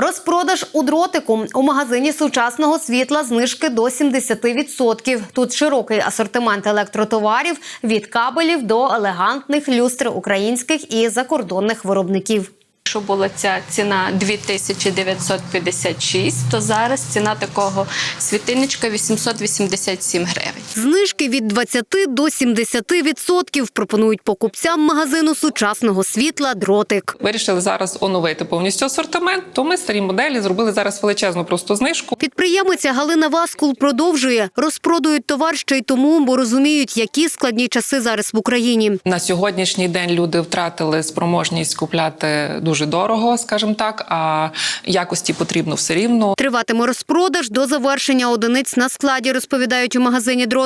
Розпродаж у дротику у магазині сучасного світла знижки до 70%. Тут широкий асортимент електротоварів від кабелів до елегантних люстр українських і закордонних виробників. Якщо була ця ціна 2956, то зараз ціна такого світильничка 887 гривень. Знижки від 20 до 70% пропонують покупцям магазину сучасного світла дротик. Вирішили зараз оновити повністю асортимент. То ми старі моделі зробили зараз величезну просто знижку. Підприємиця Галина Васкул продовжує розпродують товар ще й тому, бо розуміють, які складні часи зараз в Україні. На сьогоднішній день люди втратили спроможність купляти дуже дорого, скажімо так. А якості потрібно все рівно. Триватиме розпродаж до завершення одиниць на складі, розповідають у магазині дротик.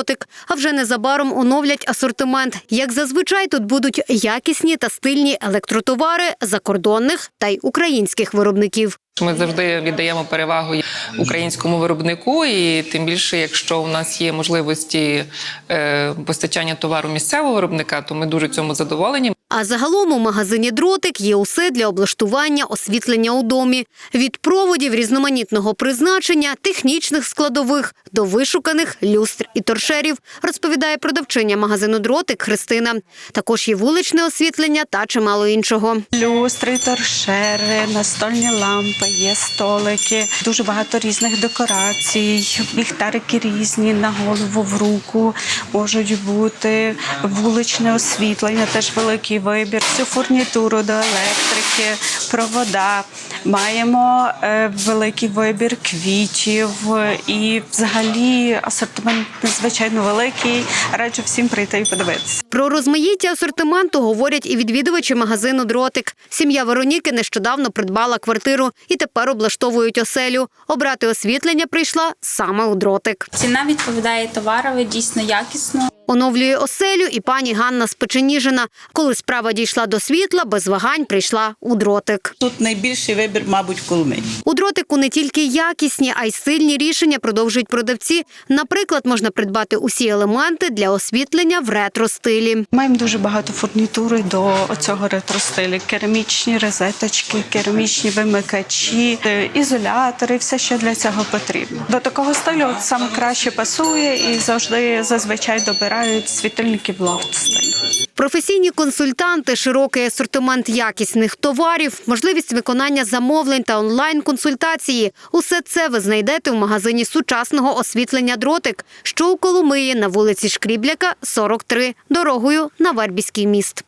А вже незабаром оновлять асортимент. Як зазвичай, тут будуть якісні та стильні електротовари закордонних та й українських виробників. Ми завжди віддаємо перевагу українському виробнику, і тим більше, якщо у нас є можливості е, постачання товару місцевого виробника, то ми дуже цьому задоволені. А загалом у магазині дротик є усе для облаштування освітлення у домі від проводів різноманітного призначення, технічних складових до вишуканих люстр і торшерів, розповідає продавчиня магазину дротик Христина. Також є вуличне освітлення та чимало іншого. Люстри, торшери, настольні лампи, є столики, дуже багато різних декорацій, ліхтарики різні на голову в руку можуть бути вуличне освітлення, теж великий вибір. Всю фурнітуру до електрики, провода. Маємо е, великий вибір квітів і взагалі асортимент надзвичайно великий. Раджу всім прийти і подивитися. Про розмаїття асортименту говорять і відвідувачі магазину Дротик. Сім'я Вероніки нещодавно придбала квартиру і тепер облаштовують оселю. Обрати освітлення прийшла саме у дротик. Ціна відповідає товарові, дійсно якісно. Оновлює оселю і пані Ганна Спеченіжина. Коли справа дійшла до світла, без вагань прийшла у дротик. Тут найбільший вибір, мабуть, кулми. У дротику не тільки якісні, а й сильні рішення продовжують продавці. Наприклад, можна придбати усі елементи для освітлення в ретро-стилі. Маємо дуже багато фурнітури до цього ретро-стилю. Керамічні розеточки, керамічні вимикачі, е, ізолятори, все, що для цього потрібно. До такого стилю от саме краще пасує і завжди зазвичай добирають світильників в лавці. Професійні консультанти, широкий асортимент якісних товарів, можливість виконання замовлень та онлайн-консультації – усе це ви знайдете в магазині сучасного освітлення «Дротик», що у Коломиї на вулиці Шкрібляка, 43, дорогою на Вербіський міст.